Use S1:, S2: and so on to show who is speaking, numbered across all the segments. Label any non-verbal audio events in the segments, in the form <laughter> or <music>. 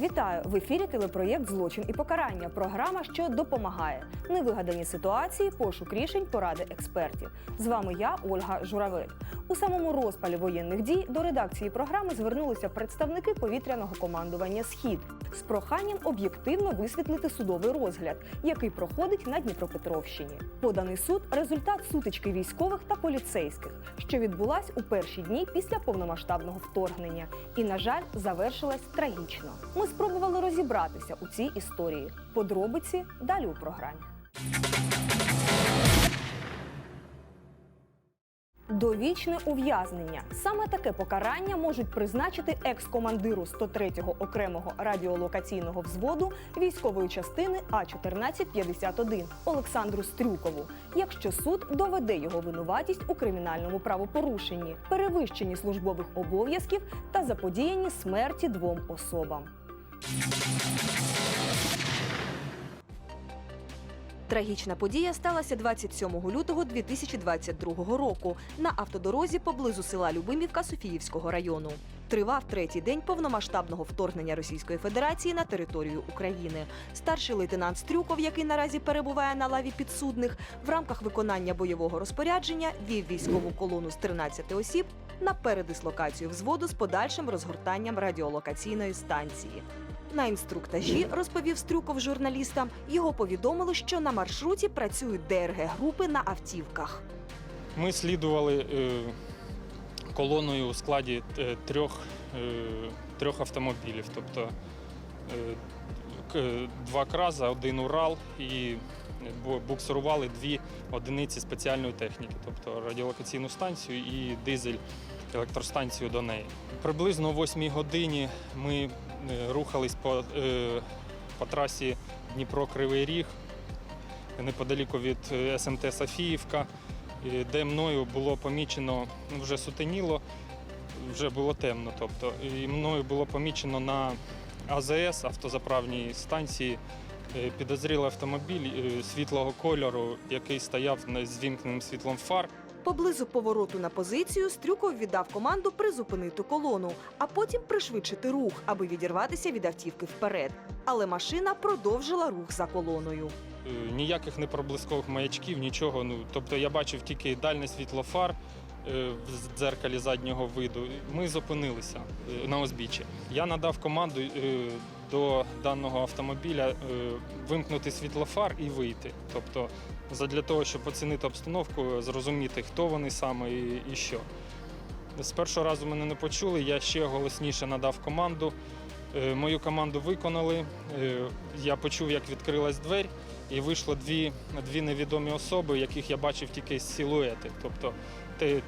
S1: Вітаю в ефірі телепроєкт Злочин і покарання. Програма, що допомагає. Невигадані ситуації, пошук рішень, поради експертів. З вами я, Ольга Журавель. У самому розпалі воєнних дій до редакції програми звернулися представники повітряного командування Схід з проханням об'єктивно висвітлити судовий розгляд, який проходить на Дніпропетровщині. Поданий суд результат сутички військових та поліцейських, що відбулась у перші дні після повномасштабного вторгнення, і, на жаль, завершилась трагічно. Ми спробували розібратися у цій історії. Подробиці далі у програмі. Довічне ув'язнення. Саме таке покарання можуть призначити екс-командиру 103-го окремого радіолокаційного взводу військової частини А 1451 Олександру Стрюкову, якщо суд доведе його винуватість у кримінальному правопорушенні, перевищенні службових обов'язків та заподіянні смерті двом особам. Трагічна подія сталася 27 лютого 2022 року на автодорозі поблизу села Любимівка Софіївського району. Тривав третій день повномасштабного вторгнення Російської Федерації на територію України. Старший лейтенант Стрюков, який наразі перебуває на лаві підсудних, в рамках виконання бойового розпорядження вів військову колону з 13 осіб на передислокацію взводу з подальшим розгортанням радіолокаційної станції. На інструктажі розповів Стрюков журналістам. Його повідомили, що на маршруті працюють ДРГ групи на автівках.
S2: Ми слідували е, колоною у складі е, трьох, е, трьох автомобілів, тобто два краза, один Урал і буксирували дві одиниці спеціальної техніки, тобто радіолокаційну станцію і дизель електростанцію до неї. Приблизно о 8 годині ми е, рухались по, е, по трасі Дніпро-Кривий Ріг неподаліку від е, СМТ Софіївка, де мною було помічено, ну вже сутеніло, вже було темно. Тобто, і мною було помічено на АЗС автозаправній станції підозрілий автомобіль е, світлого кольору, який стояв з вімкненим світлом фар.
S1: Поблизу повороту на позицію Стрюков віддав команду призупинити колону, а потім пришвидшити рух, аби відірватися від автівки вперед. Але машина продовжила рух за колоною.
S2: Е, Ніяких непроблискових маячків, нічого. Ну, тобто я бачив тільки дальне світло фар е, в дзеркалі заднього виду. Ми зупинилися е, на узбіччі. Я надав команду е, до даного автомобіля е, вимкнути світло фар і вийти. Тобто, задля того, щоб оцінити обстановку, зрозуміти, хто вони саме і, і що. З першого разу мене не почули, я ще голосніше надав команду. Е, Мою команду виконали. Е, Я почув, як відкрилась двері, і вийшло дві, дві невідомі особи, яких я бачив тільки силуети, тобто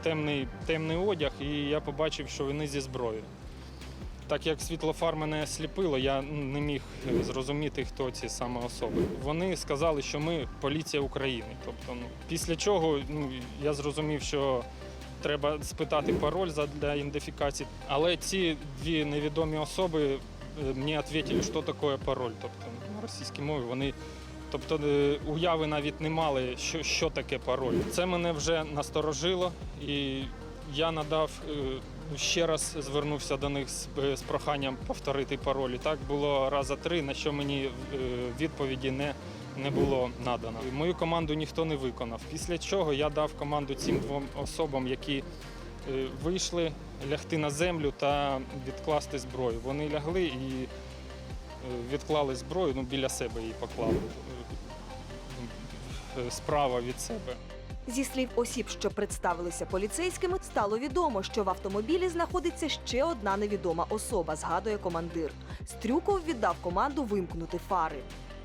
S2: темний, темний одяг, і я побачив, що вони зі зброєю. Так як світлофар мене сліпило, я ну, не міг е, зрозуміти, хто ці саме особи. Вони сказали, що ми поліція України. Тобто, ну, після чого ну, я зрозумів, що треба спитати пароль для ідентифікації. Але ці дві невідомі особи е, мені відповіли, що таке пароль. Тобто на російській мові вони. Тобто е, уяви навіть не мали, що, що таке пароль. Це мене вже насторожило, і я надав ще раз звернувся до них з, е, з проханням повторити пароль. І так було раза три, на що мені е, відповіді не, не було надано. Мою команду ніхто не виконав. Після чого я дав команду цим двом особам, які е, вийшли лягти на землю та відкласти зброю. Вони лягли і відклали зброю, ну біля себе її поклали справа від себе.
S1: Зі слів осіб, що представилися поліцейськими, стало відомо, що в автомобілі знаходиться ще одна невідома особа, згадує командир. Стрюков віддав команду вимкнути фари.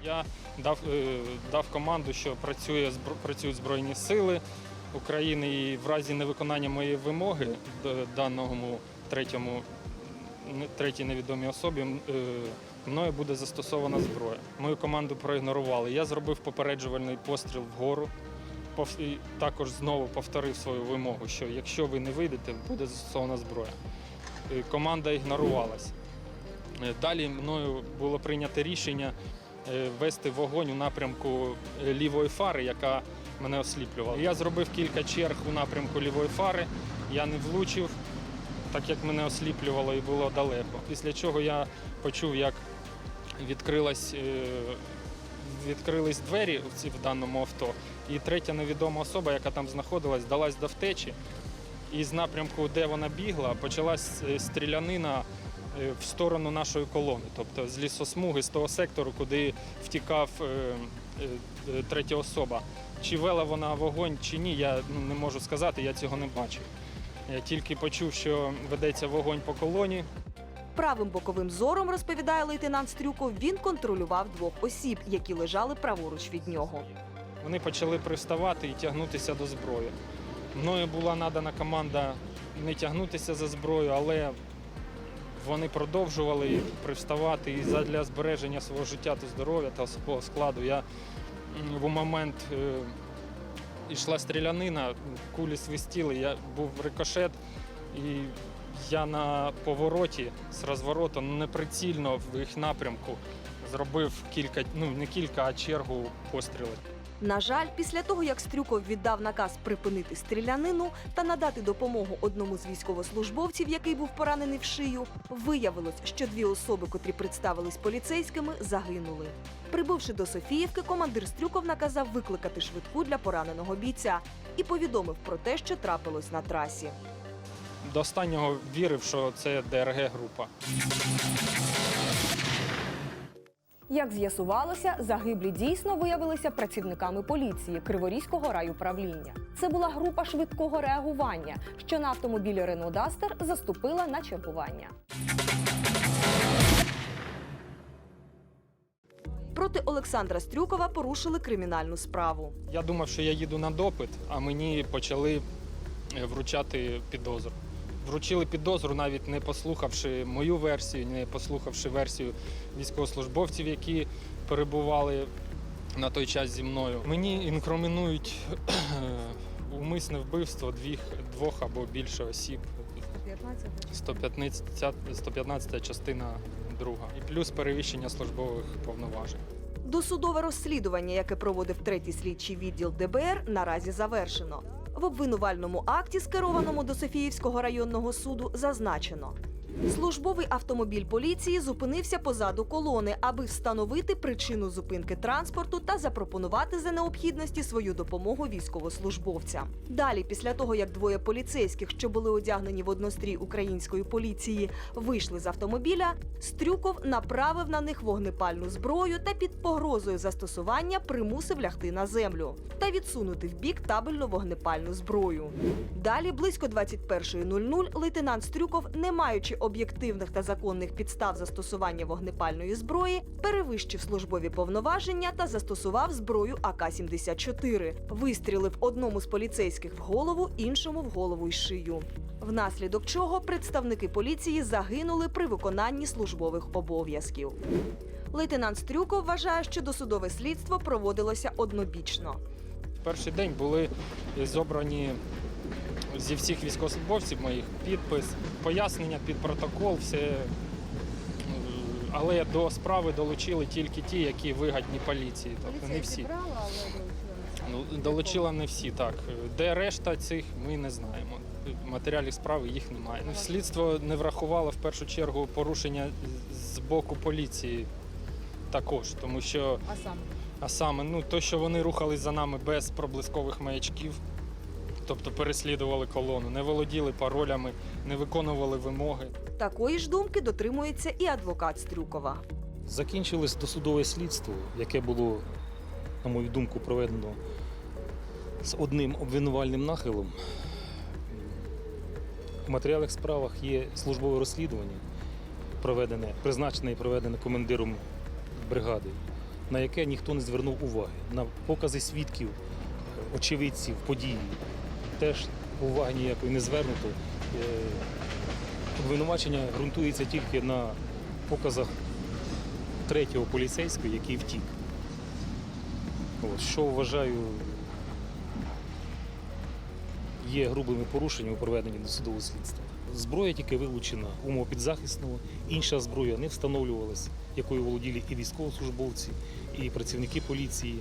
S2: Я дав, е, дав команду, що працює, працюють Збройні Сили України і в разі невиконання моєї вимоги даному третьому, третій невідомій особі е, мною буде застосована зброя. Мою команду проігнорували. Я зробив попереджувальний постріл вгору. І також знову повторив свою вимогу, що якщо ви не вийдете, буде застосована зброя. Команда ігнорувалась. Е, Далі мною було прийнято рішення е, вести вогонь у напрямку е, лівої фари, яка мене осліплювала. Я зробив кілька черг у напрямку лівої фари, я не влучив. так як мене осліплювало і було далеко. Після чого я почув, як відкрилась, відкрились двері в ці- в даному авто, і третя невідома особа, яка там знаходилась, далась до втечі. І з напрямку, де вона бігла, почалась е, стрілянина е, в сторону нашої колони, тобто з лісосмуги, з того сектору, куди втікав е, третя особа. Чи вела вона вогонь, чи ні, я ну, не можу сказати, я цього не бачив. Я тільки почув, що ведеться вогонь по колоні.
S1: Правим боковим зором, розповідає лейтенант Стрюков, він контролював двох осіб, які лежали праворуч від нього.
S2: Вони почали приставати і тягнутися до зброї. Мною була надана команда не тягнутися за зброю, але вони продовжували приставати і задля збереження свого життя та здоров'я та особового складу. Я в момент е, йшла стрілянина, кулі свистіли, я був рикошет, і я на повороті з розвороту неприцільно в їх напрямку зробив кілька, ну не кілька, а чергу пострілів.
S1: На жаль, після того, як Стрюков віддав наказ припинити стрілянину та надати допомогу одному з військовослужбовців, який був поранений в шию, виявилось, що дві особи, котрі представились поліцейськими, загинули. Прибувши до Софіївки, командир Стрюков наказав викликати швидку для пораненого бійця і повідомив про те, що трапилось на трасі.
S2: До останнього вірив, що це ДРГ група.
S1: Як з'ясувалося, загиблі дійсно виявилися працівниками поліції Криворізького райуправління. Це була група швидкого реагування, що на автомобілі Renault Duster заступила на чергування. Проти Олександра Стрюкова порушили кримінальну справу.
S2: Я думав, що я їду на допит, а мені почали е, вручати підозру. Вручили підозру, навіть не послухавши мою версію, не послухавши версію військовослужбовців, які перебували на той час зі мною. Мені інкримінують <clears throat> умисне вбивство двох, двох або більше осіб. 115, 115 частина друга. І плюс перевищення службових повноважень.
S1: Досудове розслідування, яке проводив третій слідчий відділ ДБР, наразі завершено. В обвинувальному акті, скерованому до Софіївського районного суду, зазначено. Службовий автомобіль поліції зупинився позаду колони, аби встановити причину зупинки транспорту та запропонувати за необхідності свою допомогу військовослужбовцям. Далі, після того як двоє поліцейських, що були одягнені в однострій української поліції, вийшли з автомобіля, Стрюков направив на них вогнепальну зброю та під погрозою застосування примусив лягти на землю та відсунути вбік табельну вогнепальну зброю. Далі, близько 21.00, лейтенант Стрюков, не маючи об'єктивних та законних підстав застосування вогнепальної зброї, перевищив службові повноваження та застосував зброю АК-74. Вистрілив одному з поліцейських в голову, іншому в голову й шию. Внаслідок чого представники поліції загинули при виконанні службових обов'язків. Лейтенант Стрюков вважає, що досудове слідство проводилося однобічно.
S2: Перший день були зобрані зі всіх військовослужбовців моїх підпис, пояснення під протокол, все. Але до справи долучили тільки ті, які вигадні поліції. Тобто не всі. Ну, долучила не всі, так. Де решта цих, ми не знаємо. Матеріалів справи їх немає. Ну, Слідство не врахувало в першу чергу порушення з боку поліції також, тому що
S3: А саме?
S2: а саме, ну, то, що вони рухались за нами без проблискових маячків, тобто переслідували колону, не володіли паролями, не виконували вимоги.
S1: Такої ж думки дотримується і адвокат Стрюкова.
S4: Закінчилось досудове слідство, яке було, на мою думку, проведено з одним обвинувальним нахилом. В матеріалах справах є службове розслідування, проведене, призначене і проведене командиром бригади, на яке ніхто не звернув уваги. На покази свідків, очевидців події теж уваги ніякої не звернуто. Е, Обвинувачення ґрунтується тільки на показах третього поліцейського, який втік. От, що вважаю є грубими порушеннями у проведенні досудового слідства. Зброя тільки вилучена у мого підзахисного, інша зброя не встановлювалася, якою володіли і військовослужбовці, і працівники поліції,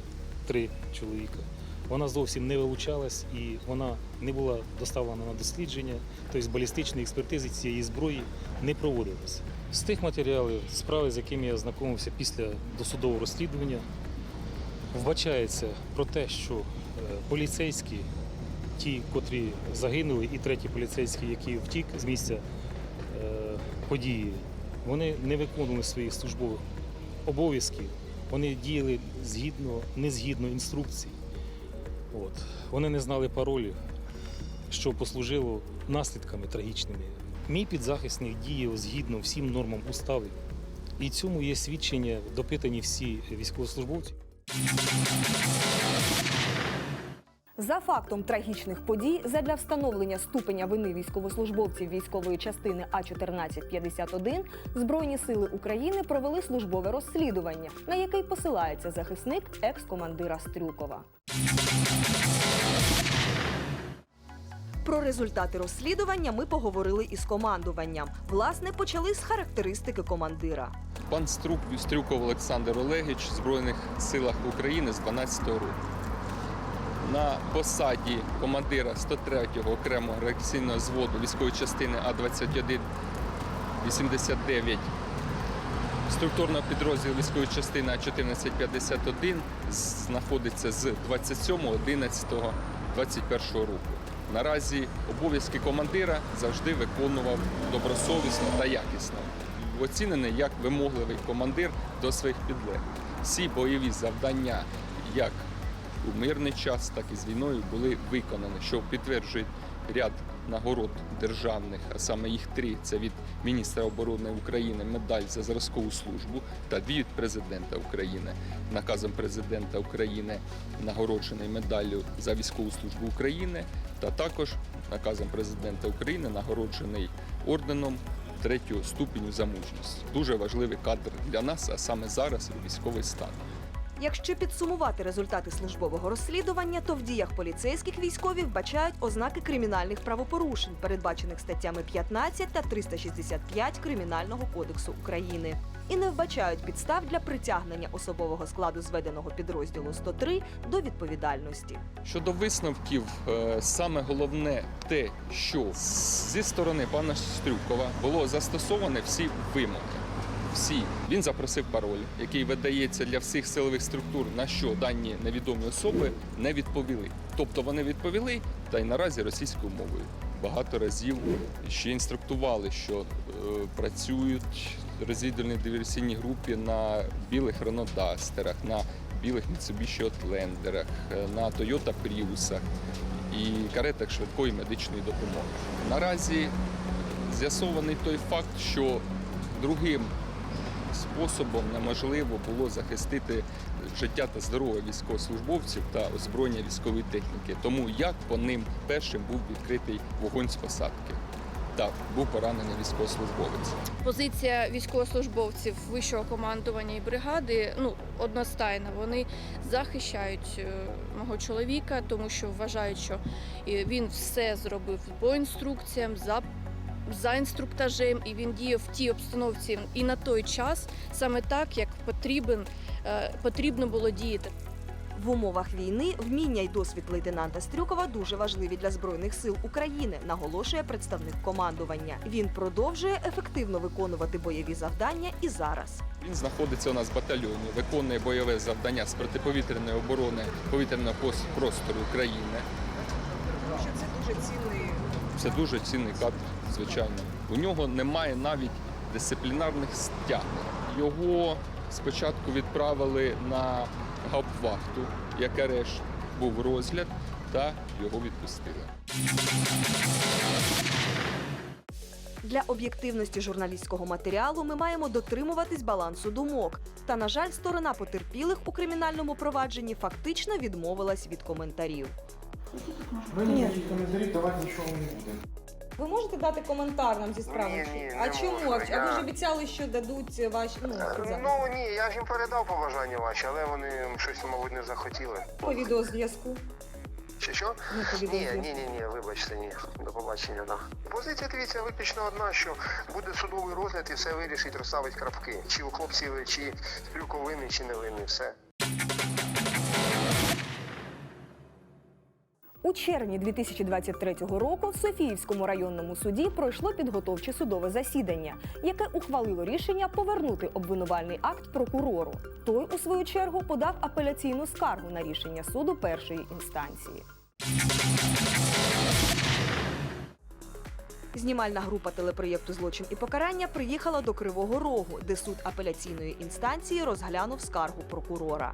S4: три чоловіка. Вона зовсім не вилучалась і вона не була доставлена на дослідження, тобто балістичної експертизи цієї зброї не проводилось. З тих матеріалів, справи, з якими я знайомився після досудового розслідування, вбачається про те, що е, поліцейські, ті, котрі загинули, і третій поліцейський, який втік з місця е, події, вони не виконували своїх службових обов'язків, вони діяли згідно, не згідно інструкцій. От. Вони не знали паролів, що послужило наслідками трагічними. Мій підзахисник діяв згідно всім нормам уставу. І цьому є свідчення, допитані всі військовослужбовці.
S1: За фактом трагічних подій задля встановлення ступеня вини військовослужбовців військової частини А 1451 Збройні сили України провели службове розслідування, на яке посилається захисник екс-командира Стрюкова. Про результати розслідування ми поговорили із командуванням. Власне, почали з характеристики командира.
S3: Пан Струк Стрюков Олександр Олегович в Збройних силах України з 12-го року. На посаді командира 103-го окремого реакційного зводу військової частини А-21 89 структурного підрозділу військової частини А-1451 знаходиться з 27.11.21 року. Наразі обов'язки командира завжди виконував добросовісно та якісно. Оцінений як вимогливий командир до своїх підлеглих. Всі бойові завдання, як у мирний час, так і з війною, були виконані, що підтверджує ряд нагород державних, а саме їх три: це від міністра оборони України медаль за зразкову службу та дві від президента України. Наказом президента України нагороджений медаллю за військову службу України, та також наказом президента України нагороджений орденом третього ступеню за мужність. Дуже важливий кадр для нас, а саме зараз військовий стан.
S1: Якщо підсумувати результати службового розслідування, то в діях поліцейських військові вбачають ознаки кримінальних правопорушень, передбачених статтями 15 та 365 Кримінального кодексу України. І не вбачають підстав для притягнення особового складу зведеного підрозділу 103 до відповідальності.
S3: Щодо висновків, е, саме головне те, що зі сторони пана Стрюкова було застосоване всі вимоги. Всі він запросив пароль, який видається для всіх силових структур, на що дані невідомі особи не відповіли. Тобто вони відповіли, та й наразі російською мовою. Багато разів ще інструктували, що е, працюють розвідувальні диверсійні групи на білих Ренодастерах, на білих Mitsubishi Outlanderах, е, на Toyota Priusах і каретах швидкої медичної допомоги. Наразі з'ясований той факт, що другим способом неможливо було захистити життя та здоров'я військовослужбовців та озброєння військової техніки. Тому як по ним першим був відкритий вогонь з посадки. Так, був поранений військовослужбовець.
S5: Позиція військовослужбовців вищого командування і бригади ну одностайна. Вони захищають е, мого чоловіка, тому що вважають, що е, він все зробив по інструкціям, за, за інструктажем, і він діяв в тій обстановці і на той час саме так, як потрібен, е, потрібно було діяти.
S1: В умовах війни вміння й досвід лейтенанта Стрюкова дуже важливі для збройних сил України, наголошує представник командування. Він продовжує ефективно виконувати бойові завдання і зараз.
S3: Він знаходиться у нас в батальйоні, виконує бойове завдання з протиповітряної оборони повітряного простору України.
S1: Що Це дуже цінний
S3: Це дуже цінний кадр, звичайно. У нього немає навіть дисциплінарних стягнень. Його спочатку відправили на гауптвахту, як арешт був розгляд, та його відпустили.
S1: Для об'єктивності журналістського матеріалу ми маємо дотримуватись балансу думок. Та, на жаль, сторона потерпілих у кримінальному провадженні фактично відмовилась від коментарів.
S6: Ми ніяких коментарів давати нічого не будемо.
S1: Ви можете дати коментар нам зі справи?
S7: Ні, ні,
S1: а
S7: не
S1: чому?
S7: можу.
S1: А ви ж обіцяли, що дадуть ваші ну, за-
S7: Ну ні, я ж їм передав побажання ваші, але вони щось, мабуть, не захотіли.
S1: по відеозв'язку.
S7: Чи що?
S1: Ну, по
S7: Ні,
S1: відеозв'язку.
S7: ні, ні, ні, вибачте, ні. До побачення, да. Позиція дивіться виключно одна, що буде судовий розгляд і все вирішить, розставить крапки. Чи у хлопців, чи стрілковини, чи не винний, все.
S1: У червні 2023 року в Софіївському районному суді пройшло підготовче судове засідання, яке ухвалило рішення повернути обвинувальний акт прокурору. Той, у свою чергу, подав апеляційну скаргу на рішення суду першої інстанції. Знімальна група телепроєкту Злочин і покарання приїхала до Кривого Рогу, де суд апеляційної інстанції розглянув скаргу прокурора.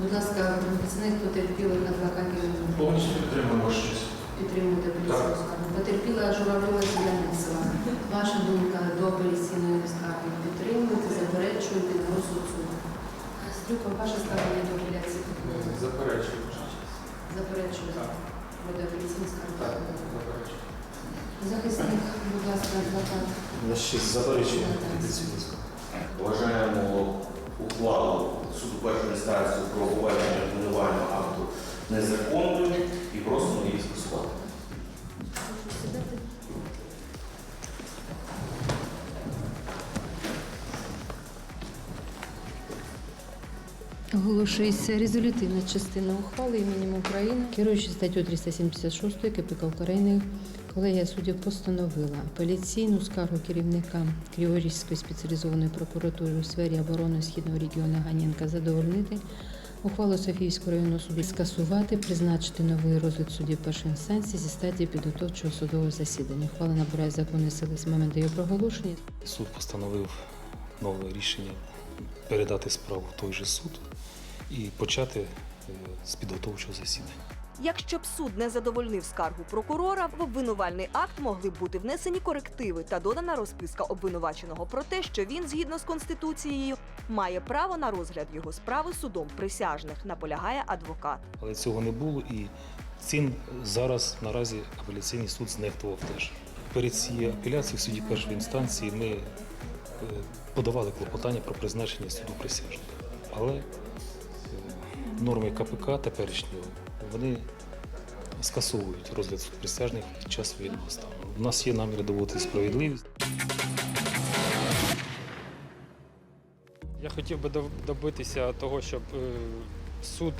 S8: Будь ласка, представник потерпілих адвокатів
S9: Повністю підтримуємо вашу честь.
S8: підтримуєте апеляційну скаргу. Потерпіла Журавльова Зеленцева. Ваша думка до апеляційної скарги підтримуєте, заперечуєте на розсуд суду. Ваше ставлення до апеляції?
S9: Заперечую.
S8: Заперечуєте. Буде апеляційна скарга?
S9: Так, заперечую.
S8: Захисник, будь ласка, адвокат.
S4: Скаргу.
S10: Вважаємо ухвалу суду першої інстанції про обвинувальне обвинувального акту незаконною і просимо її скасувати.
S8: Оголошується резолютивна частина ухвали іменем України, керуючи статтю 376 КПК України, колегія суддів постановила апеляційну скаргу керівника Криворізької спеціалізованої прокуратури у сфері оборони Східного регіону Ганенка задовольнити, ухвалу Софіївського районного суду скасувати, призначити новий розгляд судів першої інстанції зі стадії підготовчого судового засідання. Ухвала набирає законної сили з моменту її проголошення.
S4: Суд постановив нове рішення передати справу в той же суд і почати е, з підготовчого засідання.
S1: Якщо б суд не задовольнив скаргу прокурора, в обвинувальний акт могли б бути внесені корективи та додана розписка обвинуваченого про те, що він, згідно з конституцією, має право на розгляд його справи судом присяжних, наполягає адвокат.
S4: Але цього не було і цим зараз наразі апеляційний суд знехтував теж. Перед цією апеляцією в суді першої інстанції ми е, подавали клопотання про призначення суду присяжних. Але е, норми КПК теперішнього вони скасовують розгляд суду присяжних під час воєнного стану. У нас є намір доводити справедливість.
S2: Я хотів би добитися того, щоб е, суд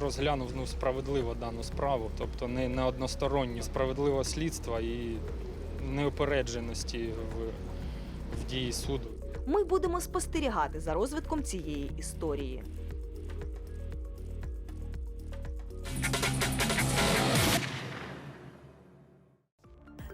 S2: розглянув ну, справедливо дану справу, тобто не, не одностороннє справедливого слідства і неупередженості в, в дії суду.
S1: Ми будемо спостерігати за розвитком цієї історії.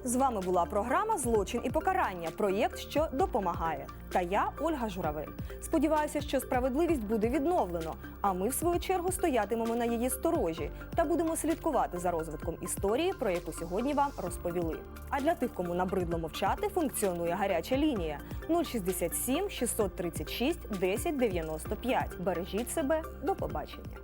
S1: З вами була програма Злочин і покарання. Проєкт, що допомагає. Та я Ольга Журавель. Сподіваюся, що справедливість буде відновлено. А ми, в свою чергу, стоятимемо на її сторожі та будемо слідкувати за розвитком історії, про яку сьогодні вам розповіли. А для тих, кому набридло мовчати, функціонує гаряча лінія 067 636 1095. Бережіть себе. До побачення.